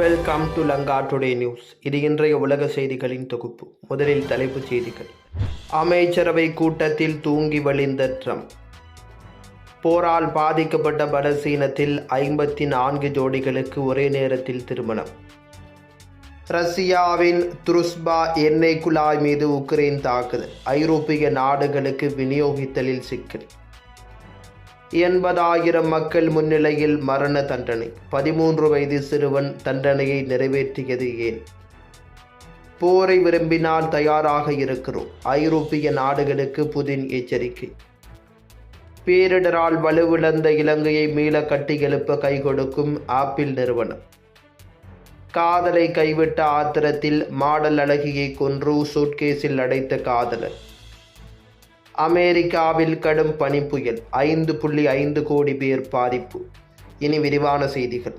Welcome to Lanka today news இது இன்றைய உலக செய்திகளின் தொகுப்பு. முதலில் தலைப்புச் செய்திகள். அமைச்சரவை கூட்டத்தில் தூங்கி வழிந்த ட்ரம்ப். போரால் பாதிக்கப்பட்ட பலசீனத்தில் ஐம்பத்தி நான்கு ஜோடிகளுக்கு ஒரே நேரத்தில் திருமணம். ரஷ்யாவின் துருஸ்பா எண்ணெய் குழாய் மீது உக்ரைன் தாக்குதல். ஐரோப்பிய நாடுகளுக்கு விநியோகித்தலில் சிக்கல். எண்பதாயிரம் மக்கள் முன்னிலையில் மரண தண்டனை. பதிமூன்று வயது சிறுவன் தண்டனையை நிறைவேற்றியது ஏன்? போரை விரும்பினால் தயாராக இருக்கிறோம். ஐரோப்பிய நாடுகளுக்கு புதின் எச்சரிக்கை. பேரிடரால் வலுவிழந்த இலங்கையை மீள கட்டியெழுப்ப கை கொடுக்கும் ஆப்பிள் நிறுவனம். காதலை கைவிட்ட ஆத்திரத்தில் மாடல் அழகியை கொன்று சூட்கேஸில் அடைத்த காதலர். அமெரிக்காவில் கடும் பனிப்புயல். ஐந்து புள்ளி ஐந்து கோடி பேர் பாதிப்பு. இனி விரிவான செய்திகள்.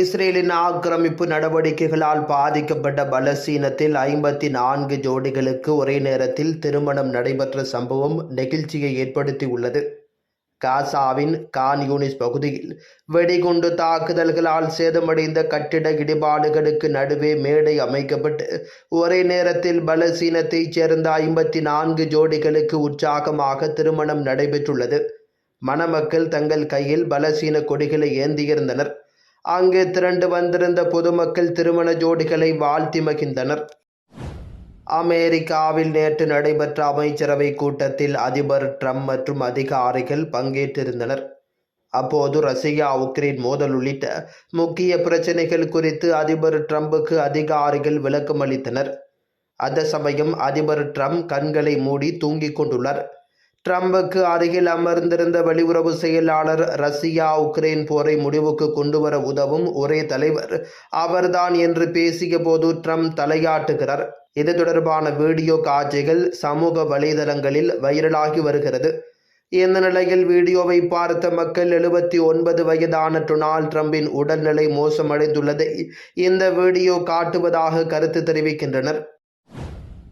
இஸ்ரேலின் ஆக்கிரமிப்பு நடவடிக்கைகளால் பாதிக்கப்பட்ட பலஸ்தீனத்தில் ஐம்பத்தி நான்கு ஜோடிகளுக்கு ஒரே நேரத்தில் திருமணம் நடைபெற்ற சம்பவம் நெகிழ்ச்சியை ஏற்படுத்தியுள்ளது. காசாவின் கான் யூனிஸ் பகுதியில் வெடிகுண்டு தாக்குதல்களால் சேதமடைந்த கட்டிட இடிபாடுகளுக்கு நடுவே மேடை அமைக்கப்பட்டு ஒரே நேரத்தில் பலசீனத்தைச் சேர்ந்த ஐம்பத்தி நான்கு ஜோடிகளுக்கு உற்சாகமாக திருமணம் நடைபெற்றுள்ளது. மணமக்கள் தங்கள் கையில் பலசீன கொடிகளை ஏந்தியிருந்தனர். அங்கு திரண்டு வந்திருந்த பொதுமக்கள் திருமண ஜோடிகளை வாழ்த்தி மகிழ்ந்தனர். அமெரிக்காவில் நேற்று நடைபெற்ற அமைச்சரவை கூட்டத்தில் அதிபர் ட்ரம்ப் மற்றும் அதிகாரிகள் பங்கேற்றிருந்தனர். அப்போது ரஷ்யா உக்ரைன் மோதல் உள்ளிட்ட முக்கிய பிரச்சனைகள் குறித்து அதிபர் ட்ரம்புக்கு அதிகாரிகள் விளக்கம் அளித்தனர் அந்த சமயம் அதிபர் ட்ரம்ப் கண்களை மூடி தூங்கிக் கொண்டுள்ளார். ட்ரம்புக்கு அருகில் அமர்ந்திருந்த வெளியுறவு செயலாளர் ரஷ்யா உக்ரைன் போரை முடிவுக்கு கொண்டுவர உதவும் ஒரே தலைவர் அவர்தான் என்று பேசிய போது ட்ரம்ப் தலையாட்டுகிறார். இது தொடர்பான வீடியோ காட்சிகள் சமூக வலைதளங்களில் வைரலாகி வருகிறது. இந்த நிலையில் வீடியோவை பார்த்த மக்கள் எழுபத்தி ஒன்பது வயதான டொனால்ட் ட்ரம்பின் உடல்நிலை மோசமடைந்துள்ளதை இந்த வீடியோ காட்டுவதாக கருத்து தெரிவிக்கின்றனர்.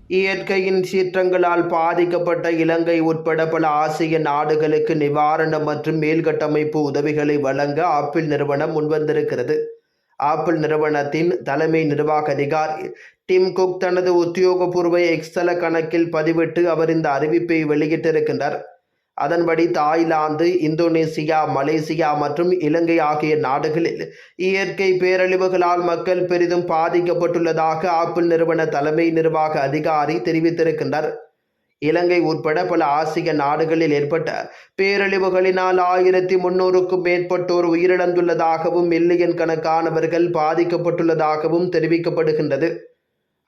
இயற்கையின் சீற்றங்களால் பாதிக்கப்பட்ட இலங்கை உட்பட பல ஆசிய நாடுகளுக்கு நிவாரணம் மற்றும் மேல்கட்டமைப்பு உதவிகளை வழங்க ஆப்பிள் நிறுவனம் முன்வந்திருக்கிறது. ஆப்பிள் நிறுவனத்தின் தலைமை நிர்வாக அதிகாரி டிம் குக் தனது உத்தியோகபூர்வ எக்ஸ்தல கணக்கில் பதிவிட்டு அவர் இந்த அறிவிப்பை வெளியிட்டிருக்கின்றார். அதன்படி தாய்லாந்து இந்தோனேசியா மலேசியா மற்றும் இலங்கை ஆகிய நாடுகளில் இயற்கை பேரழிவுகளால் மக்கள் பெரிதும் பாதிக்கப்பட்டுள்ளதாக ஆப்பிள் நிறுவன தலைமை நிர்வாக அதிகாரி தெரிவித்திருக்கின்றார். இலங்கை உட்பட பல ஆசிய நாடுகளில் ஏற்பட்ட பேரழிவுகளினால் ஆயிரத்தி முன்னூறுக்கும் மேற்பட்டோர் உயிரிழந்துள்ளதாகவும் மில்லியன் கணக்கானவர்கள் பாதிக்கப்பட்டுள்ளதாகவும் தெரிவிக்கப்படுகின்றது.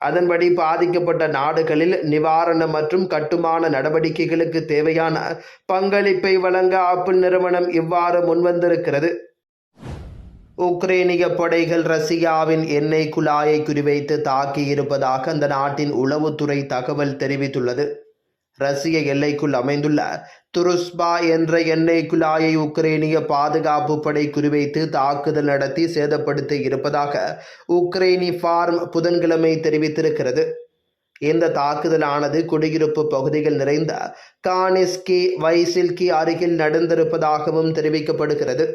அதன்படி பாதிக்கப்பட்ட நாடுகளில் நிவாரண மற்றும் கட்டுமான நடவடிக்கைகளுக்கு தேவையான பங்களிப்பை வழங்க ஆப்பிள் நிறுவனம் இவ்வாறு முன்வந்திருக்கிறது. உக்ரைனிய படைகள் ரஷ்யாவின் எண்ணெய் குழாயை குறிவைத்து தாக்கியிருப்பதாக அந்த நாட்டின் உளவுத்துறை தகவல் தெரிவித்துள்ளது. ரஷ்ய எல்லைக்குள் அமைந்துள்ள துருஸ்பா என்ற எண்ணெய் குழாயை உக்ரைனிய பாதுகாப்பு படை குறிவைத்து தாக்குதல் நடத்தி சேதப்படுத்தி இருப்பதாக உக்ரைனி ஃபார்ம் புதன்கிழமை தெரிவித்திருக்கிறது. இந்த தாக்குதலானது குடியிருப்பு பகுதிகள் நிறைந்த கானிஸ்கி வைசில்கி அருகில் நடந்திருப்பதாகவும் தெரிவிக்கப்படுகிறது.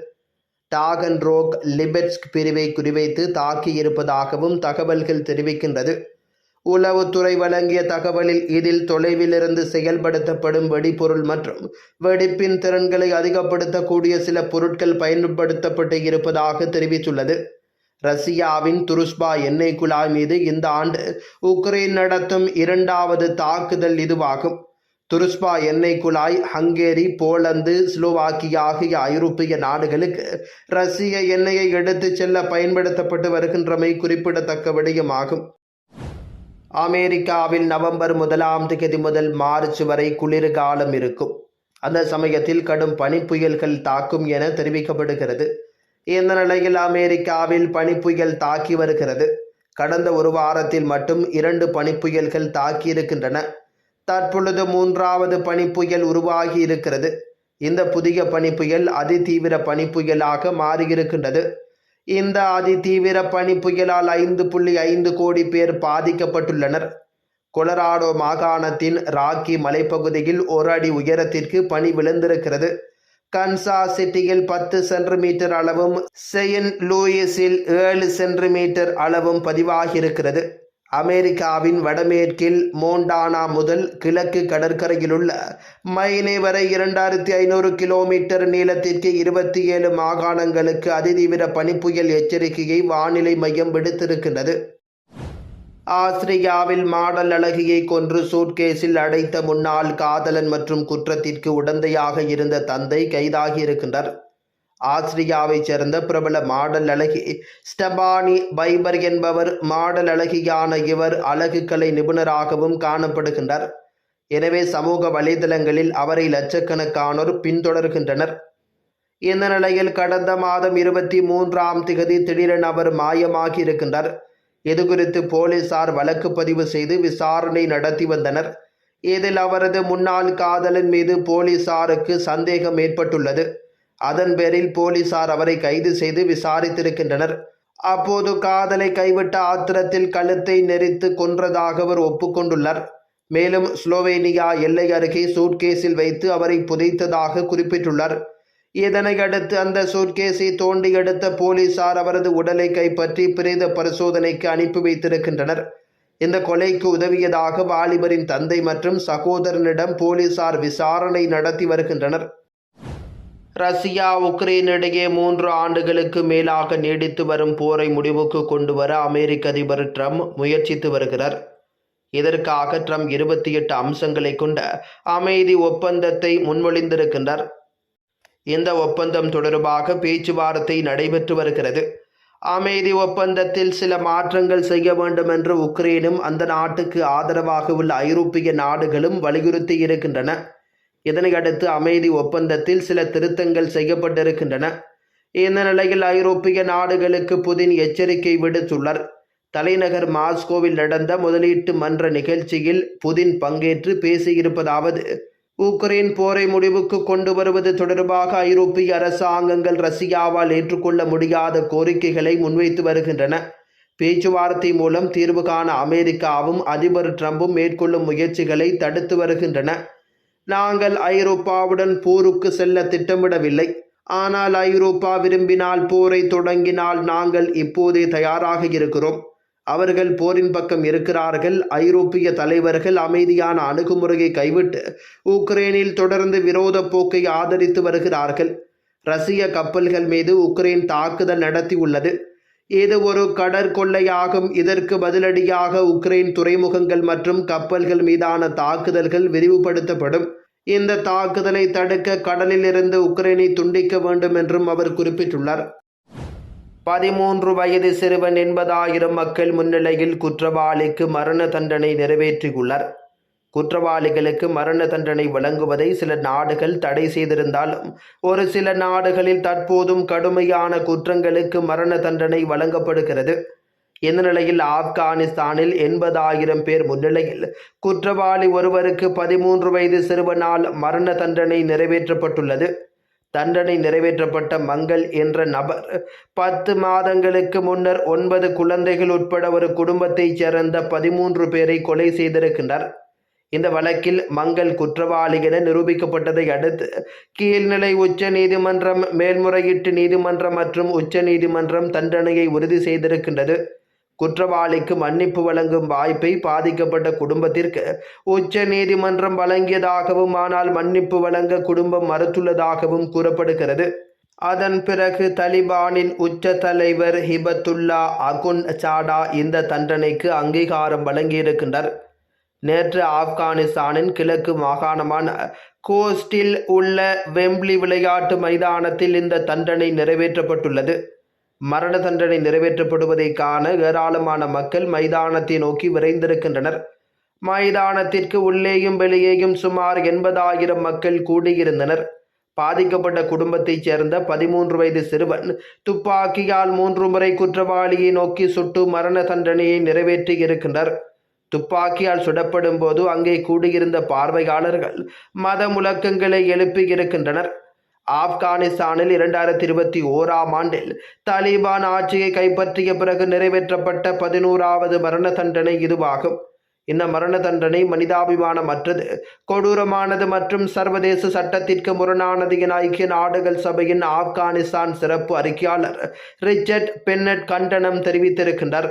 டாகன் ரோக் லிபெட்ஸ்க் பிரிவை குறிவைத்து தாக்கியிருப்பதாகவும் தகவல்கள் தெரிவிக்கின்றது. உளவுத்துறை வழங்கிய தகவலில் இதில் தொலைவிலிருந்து செயல்படுத்தப்படும் வெடிபொருள் மற்றும் வெடிப்பின் திறன்களை அதிகப்படுத்தக்கூடிய சில பொருட்கள் பயன்படுத்தப்பட்டு இருப்பதாக தெரிவித்துள்ளது. ரஷ்யாவின் துருஸ்பா எண்ணெய் குழாய் மீது இந்த ஆண்டு உக்ரைன் நடத்தும் இரண்டாவது தாக்குதல் இதுவாகும். துருஸ்பா எண்ணெய் குழாய் ஹங்கேரி போலந்து ஸ்லோவாக்கியா ஆகிய ஐரோப்பிய நாடுகளுக்கு ரஷ்ய எண்ணெயை எடுத்துச் செல்ல பயன்படுத்தப்பட்டு வருகின்றமை குறிப்பிடத்தக்க விடயமாகும். அமெரிக்காவில் நவம்பர் முதலாம் தேதி முதல் மார்ச் வரை குளிர்காலம் இருக்கும். அந்த சமயத்தில் கடும் பனிப்புயல்கள் தாக்கும் என தெரிவிக்கப்படுகிறது. இந்த நிலையில் அமெரிக்காவில் பனிப்புயல் தாக்கி வருகிறது. கடந்த ஒரு வாரத்தில் மட்டும் இரண்டு பனிப்புயல்கள் தாக்கியிருக்கின்றன. தற்பொழுது மூன்றாவது பனிப்புயல் உருவாகி இருக்கிறது. இந்த புதிய பனிப்புயல் அதிதீவிர பனிப்புயலாக மாறியிருக்கின்றது. இந்த அதி தீவிர பனி புயலால் ஐந்து புள்ளி ஐந்து கோடி பேர் பாதிக்கப்பட்டுள்ளனர். கொலராடோ மாகாணத்தின் ராக்கி மலைப்பகுதியில் ஒரு அடி உயரத்திற்கு பனி விழுந்திருக்கிறது. கன்சா சிட்டியில் பத்து சென்டிமீட்டர் அளவும் செயின்ட் லூயிஸில் ஏழு சென்டிமீட்டர் அளவும் பதிவாகியிருக்கிறது. அமெரிக்காவின் வடமேற்கில் மோண்டானா முதல் கிழக்கு கடற்கரையிலுள்ள மைனே வரை இரண்டாயிரத்தி ஐநூறு கிலோமீட்டர் நீளத்திற்கு இருபத்தி ஏழு மாகாணங்களுக்கு அதிதீவிர பனிப்புயல் எச்சரிக்கையை வானிலை மையம் விடுத்திருக்கின்றது. ஆஸ்திரியாவில் மாடல் அழகியை கொன்று சூட்கேஸில் அடைத்த முன்னாள் காதலன் மற்றும் குற்றத்திற்கு உடந்தையாக இருந்த தந்தை கைதாகியிருக்கின்றார். ஆஸ்திரியாவைச் சேர்ந்த பிரபல மாடல் அழகி ஸ்டபானி பைபர் என்பவர் மாடல் அழகியான இவர் அழகுக்கலை நிபுணராகவும் காணப்படுகின்றார். எனவே சமூக வலைதளங்களில் அவரை லட்சக்கணக்கானோர் பின்தொடர்கின்றனர். இந்த நிலையில் கடந்த மாதம் இருபத்தி மூன்றாம் திகதி திடீரென அவர் மாயமாகி இருக்கின்றார். இது குறித்து போலீசார் வழக்கு பதிவு செய்து விசாரணை நடத்தி வந்தனர். இதில் அவரது முன்னாள் காதலன் மீது போலீசாருக்கு சந்தேகம் ஏற்பட்டுள்ளது. அதன் பேரில் போலீசார் அவரை கைது செய்து விசாரித்திருக்கின்றனர். அப்போது காதலை கைவிட்ட ஆத்திரத்தில் கழுத்தை நெரித்து கொன்றதாக அவர் ஒப்புக்கொண்டுள்ளார். மேலும் ஸ்லோவேனியா எல்லை அருகே சூட்கேஸில் வைத்து அவரை புதைத்ததாக குறிப்பிட்டுள்ளார். இதனை அடுத்து அந்த சூட்கேஸை தோண்டி எடுத்த போலீசார் அவரது உடலை கைப்பற்றி பிரேத பரிசோதனைக்கு அனுப்பி வைத்திருக்கின்றனர். இந்த கொலைக்கு உதவியதாக வாலிபரின் தந்தை மற்றும் சகோதரனிடம் போலீசார் விசாரணை நடத்தி வருகின்றனர். ரஷ்யா உக்ரைன் இடையே மூன்று ஆண்டுகளுக்கு மேலாக நீடித்து வரும் போரை முடிவுக்கு கொண்டு வர அமெரிக்க அதிபர் ட்ரம்ப் முயற்சித்து வருகிறார். இதற்காக ட்ரம்ப் இருபத்தி எட்டு அம்சங்களை கொண்ட அமைதி ஒப்பந்தத்தை முன்மொழிந்திருக்கின்றார். இந்த ஒப்பந்தம் தொடர்பாக பேச்சுவார்த்தை நடைபெற்று வருகிறது. அமைதி ஒப்பந்தத்தில் சில மாற்றங்கள் செய்ய வேண்டும் என்று உக்ரைனும் அந்த நாட்டுக்கு ஆதரவாக உள்ள ஐரோப்பிய நாடுகளும் வலியுறுத்தி இருக்கின்றன. இதனை அடுத்து அமைதி ஒப்பந்தத்தில் சில திருத்தங்கள் செய்யப்பட்டிருக்கின்றன. இந்த நிலையில் ஐரோப்பிய நாடுகளுக்கு புதின் எச்சரிக்கை விடுத்துள்ளார். தலைநகர் மாஸ்கோவில் நடந்த முதலீட்டு மன்ற நிகழ்ச்சியில் புதின் பங்கேற்று பேசியிருப்பதாவது உக்ரைன் போரை முடிவுக்கு கொண்டு வருவது தொடர்பாக ஐரோப்பிய அரசாங்கங்கள் ரஷ்யாவால் ஏற்றுக்கொள்ள முடியாத கோரிக்கைகளை முன்வைத்து வருகின்றன. பேச்சுவார்த்தை மூலம் தீர்வு காண அமெரிக்காவும் அதிபர் ட்ரம்பும் மேற்கொள்ளும் முயற்சிகளை தடுத்து வருகின்றன. நாங்கள் ஐரோப்பாவுடன் போருக்கு செல்ல திட்டமிடவில்லை. ஆனால் ஐரோப்பா விரும்பினால் போரை தொடங்கினால் நாங்கள் இப்போதே தயாராக இருக்கிறோம். அவர்கள் போரின் பக்கம் இருக்கிறார்கள். ஐரோப்பிய தலைவர்கள் அமைதியான அணுகுமுறையை கைவிட்டு உக்ரைனில் தொடர்ந்து விரோத போக்கை ஆதரித்து வருகிறார்கள். ரஷ்ய கப்பல்கள் மீது உக்ரைன் தாக்குதல் நடத்தியுள்ளது. இது ஒரு கடற்கொள்ளையாகும் இதற்கு பதிலடியாக உக்ரைன் துறைமுகங்கள் மற்றும் கப்பல்கள் மீதான தாக்குதல்கள் விரிவுபடுத்தப்படும். இந்த தாக்குதலை தடுக்க கடலில் இருந்து உக்ரைனை துண்டிக்க வேண்டும் என்றும் அவர் குறிப்பிட்டுள்ளார். பதிமூன்று வயது சிறுவன் எண்பதாயிரம் மக்கள் முன்னிலையில் குற்றவாளிக்கு மரண தண்டனை நிறைவேற்றியுள்ளார். குற்றவாளிகளுக்கு மரண தண்டனை வழங்குவதை சில நாடுகள் தடை செய்திருந்தாலும் ஒரு சில நாடுகளில் தற்போதும் கடுமையான குற்றங்களுக்கு மரண தண்டனை வழங்கப்படுகிறது. இந்த நிலையில் ஆப்கானிஸ்தானில் எண்பதாயிரம் பேர் முன்னிலையில் குற்றவாளி ஒருவருக்கு பதிமூன்று வயது சிறுவனால் மரண தண்டனை நிறைவேற்றப்பட்டுள்ளது. தண்டனை நிறைவேற்றப்பட்ட மங்கள் என்ற நபர் பத்து மாதங்களுக்கு முன்னர் ஒன்பது குழந்தைகள் உட்பட ஒரு குடும்பத்தைச் சேர்ந்த பதிமூன்று பேரை கொலை செய்திருக்கின்றனர் இந்த வழக்கில் மங்கள் குற்றவாளி என நிரூபிக்கப்பட்டதை அடுத்து கீழ்நிலை உச்ச நீதிமன்றம் மேல்முறையீட்டு நீதிமன்றம் மற்றும் உச்ச நீதிமன்றம் தண்டனையை உறுதி செய்திருக்கின்றது. குற்றவாளிக்கு மன்னிப்பு வழங்கும் வாய்ப்பை பாதிக்கப்பட்ட குடும்பத்திற்கு உச்ச நீதிமன்றம் வழங்கியதாகவும் ஆனால் மன்னிப்பு வழங்க குடும்பம் மறுத்துள்ளதாகவும் கூறப்படுகிறது. அதன் பிறகு தலிபானின் உச்ச தலைவர் ஹிபத்துல்லா அகுன் சாடா இந்த தண்டனைக்கு அங்கீகாரம் வழங்கியிருக்கின்றார். நேற்று ஆப்கானிஸ்தானின் கிழக்கு மாகாணமான கோஸ்டில் உள்ள வெம்ப்லி விளையாட்டு மைதானத்தில் இந்த தண்டனை நிறைவேற்றப்பட்டுள்ளது. மரண தண்டனை நிறைவேற்றப்படுவதை காண ஏராளமான மக்கள் மைதானத்தை நோக்கி விரைந்திருக்கின்றனர். மைதானத்திற்கு உள்ளேயும் வெளியேயும் சுமார் எண்பதாயிரம் மக்கள் கூடியிருந்தனர். பாதிக்கப்பட்ட குடும்பத்தைச் சேர்ந்த பதிமூன்று வயது சிறுவன் துப்பாக்கியால் மூன்று முறை குற்றவாளியை நோக்கி சுட்டு மரண தண்டனையை நிறைவேற்றியிருக்கின்றனர் துப்பாக்கியால் சுடப்படும் போது அங்கே கூடியிருந்த பார்வையாளர்கள் மத முழக்கங்களை எழுப்பி இருக்கின்றனர் ஆப்கானிஸ்தானில் இரண்டாயிரத்தி இருபத்தி ஓராம் ஆண்டில் தாலிபான் ஆட்சியை கைப்பற்றிய பிறகு நிறைவேற்றப்பட்ட பதினோராவது மரண தண்டனை இதுவாகும். இந்த மரண தண்டனை மனிதாபிமானமற்றது. கொடூரமானது மற்றும் சர்வதேச சட்டத்திற்கு முரணானது என ஐக்கிய நாடுகள் சபையின் ஆப்கானிஸ்தான் சிறப்பு அறிக்கையாளர் ரிச்சர்ட் பென்னட் கண்டனம் தெரிவித்திருக்கின்றார்.